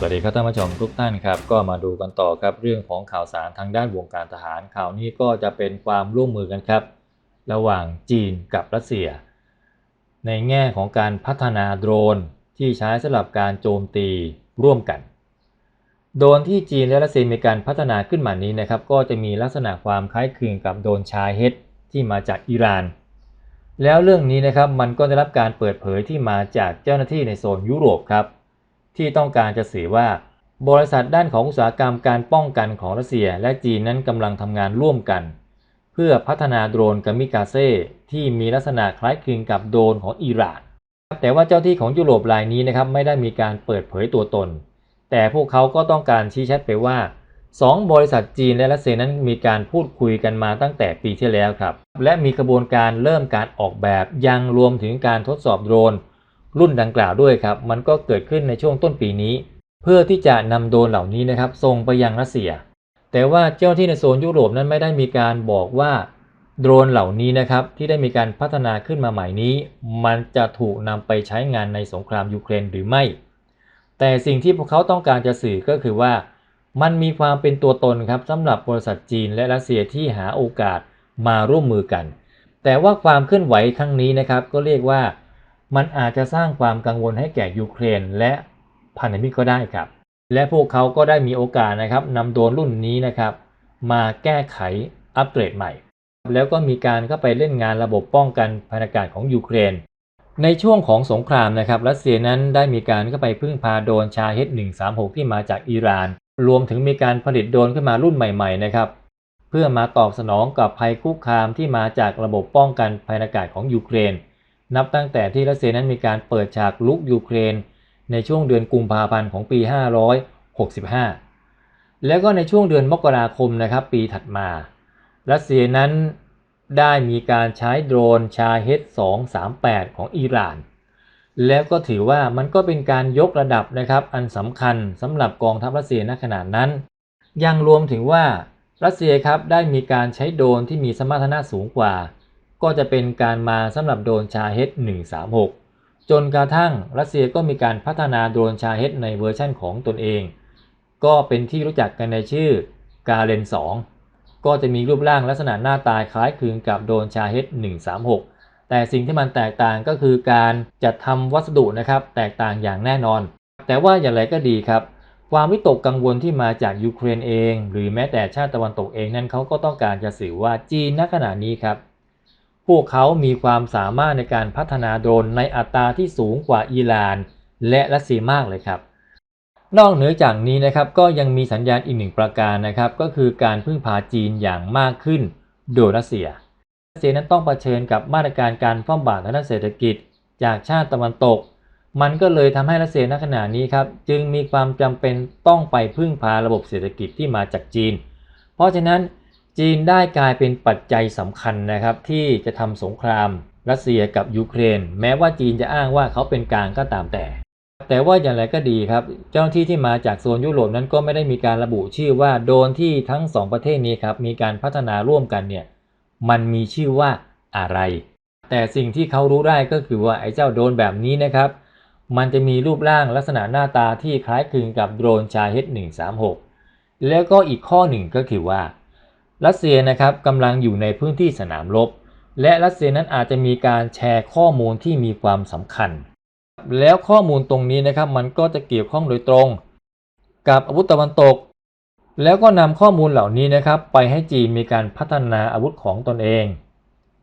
สวัสดีครับท่านผู้ชมทุกท่านครับก็มาดูกันต่อครับเรื่องของข่าวสารทางด้านวงการทหารข่าวนี้ก็จะเป็นความร่วมมือกันครับ ระหว่างจีนกับรัสเซีย ในแง่ของการพัฒนาโดรนที่ใช้สำหรับการโจมตีร่วมกัน โดรนที่จีนและรัสเซียมีการพัฒนาขึ้นมานี้นะครับก็จะมีลักษณะความคล้ายคลึงกับโดรนชาเฮดที่มาจากอิหร่าน แล้วเรื่องนี้นะครับมันก็ได้รับการเปิดเผยที่มาจากเจ้าหน้าที่ในโซนยุโรปครับ ที่ต้องการจะสื่อว่า บริษัทด้านของอุตสาหกรรมการป้องกันของรัสเซียและจีนนั้นกำลังทำงานร่วมกัน เพื่อพัฒนาโดรนกามิกาเซ่ที่มีลักษณะคล้ายคลึงกับโดรนของอิหร่านแต่ว่าเจ้าที่ของยุโรปรายนี้นะครับไม่ได้มีการเปิดเผยตัวตน แต่พวกเขาก็ต้องการชี้ชัดไปว่า 2 บริษัทจีนและรัสเซียนั้นมีการพูดคุยกันมาตั้งแต่ปีที่แล้วครับ และมีกระบวนการเริ่มการออกแบบยังรวมถึงการทดสอบโดรน รุ่นดังกล่าวด้วยครับ มันก็เกิดขึ้นในช่วงต้นปีนี้ เพื่อที่จะนำโดรนเหล่านี้นะครับส่งไปยังรัสเซีย แต่ว่าเจ้าที่ในโซนยุโรปนั้นไม่ได้มีการบอกว่าโดรนเหล่านี้นะครับที่ได้มีการพัฒนาขึ้นมาใหม่นี้ มันจะถูกนำไปใช้งานในสงครามยูเครนหรือไม่ แต่สิ่งที่พวกเขาต้องการจะสื่อก็คือว่า มันมีความเป็นตัวตนครับสำหรับบริษัทจีนและรัสเซียที่หาโอกาสมาร่วมมือกัน แต่ว่าความเคลื่อนไหวครั้งนี้นะครับก็เรียกว่า มันอาจจะสร้างความกังวลให้แก่ยูเครนและพันธมิตรก็ได้ครับ และพวกเขาก็ได้มีโอกาสนะครับนำโดรนรุ่นนี้นะครับ มาแก้ไขอัปเกรดใหม่ แล้วก็มีการเข้าไปเล่นงานระบบป้องกันพนอากาศของยูเครน ในช่วงของสงครามนะครับรัสเซียนั้นได้มีการเข้าไปพึ่งพาโดรนชาเฮด136 ที่มาจากอิหร่าน รวมถึงมีการผลิตโดรนขึ้นมารุ่นใหม่ๆนะครับเพื่อมาตอบสนองกับภัยคุกคามที่มาจากระบบป้องกันภัยอากาศของยูเครน นับตั้งแต่ที่รัสเซียนั้นมีการเปิดฉากลุกยูเครน ในช่วงเดือนกุมภาพันธ์ของปี 565 แล้วก็ในช่วงเดือนมกราคมนะครับปีถัดมา รัสเซียนั้นได้มีการใช้โดรนชาเฮด238 ของอิหร่าน แล้วก็ถือว่ามันก็เป็นการยกระดับนะครับอันสำคัญสำหรับกองทัพรัสเซียณขณะนั้น ยังรวมถึงว่ารัสเซียครับได้มีการใช้โดรนที่มีสมรรถนะสูงกว่า ก็จะเป็นการมาสำหรับโดรนชาเฮด136 จนกระทั่งรัสเซียก็มีการพัฒนาโดรนชาเฮดในเวอร์ชั่นของตนเอง ก็เป็นที่รู้จักกันในชื่อกาเลน 2 ก็จะมีรูปร่างลักษณะหน้าตาคล้ายคลึงกับโดรนชาเฮด136 แต่สิ่งที่มันแตกต่างก็คือการจัดทำวัสดุนะครับแตกต่างอย่างแน่นอน แต่ว่าอย่างไรก็ดีครับความวิตกกังวลที่มาจากยูเครนเอง หรือแม้แต่ชาติตะวันตกเองนั้นเขาก็ต้องการจะสื่อว่าจีนณขณะนี้ครับ พวกเขามีความสามารถในการพัฒนาโดรนในอัตราที่สูงกว่าอิหร่าน และรัสเซียมากเลยครับ นอกเหนือจากนี้นะครับก็ยังมีสัญญาณอีกหนึ่งประการนะครับ ก็คือการพึ่งพาจีนอย่างมากขึ้นโดยรัสเซียรัสเซียนั้นต้องเผชิญกับมาตรการการฟ้อมบาตรทางด้านเศรษฐกิจ จากชาติตะวันตก มันก็เลยทำให้รัสเซียณขณะนี้ครับจึงมีความจำเป็นต้องไปพึ่งพาระบบเศรษฐกิจที่มาจากจีน เพราะฉะนั้น จีนได้กลายเป็นปัจจัยสำคัญนะครับที่จะทำสงครามรัสเซียกับยูเครน แม้ว่าจีนจะอ้างว่าเขาเป็นกลางก็ตามแต่ แต่ว่าอย่างไรก็ดีครับ เจ้าหน้าที่ที่มาจากโซนยุโรปนั้นก็ไม่ได้มีการระบุชื่อว่าโดนที่ทั้งสองประเทศนี้ครับมีการพัฒนาร่วมกันเนี่ยมันมีชื่อว่าอะไร แต่สิ่งที่เขารู้ได้ก็คือว่าไอ้เจ้าโดนแบบนี้นะครับ มันจะมีรูปร่างลักษณะหน้าตาที่คล้ายคลึงกับโดรนชาเฮด136 แล้วก็อีกข้อหนึ่งก็คือว่า รัสเซียนะครับกำลังอยู่ในพื้นที่สนามรบ และรัสเซียนั้นอาจจะมีการแชร์ข้อมูลที่มีความสำคัญ แล้วข้อมูลตรงนี้นะครับมันก็จะเกี่ยวข้องโดยตรง กับอาวุธตะวันตก แล้วก็นำข้อมูลเหล่านี้นะครับไปให้จีนมีการพัฒนาอาวุธของตนเอง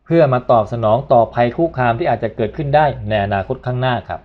เพื่อมาตอบสนองต่อภัยคุกคามที่อาจจะเกิดขึ้นได้ในอนาคตข้างหน้าครับ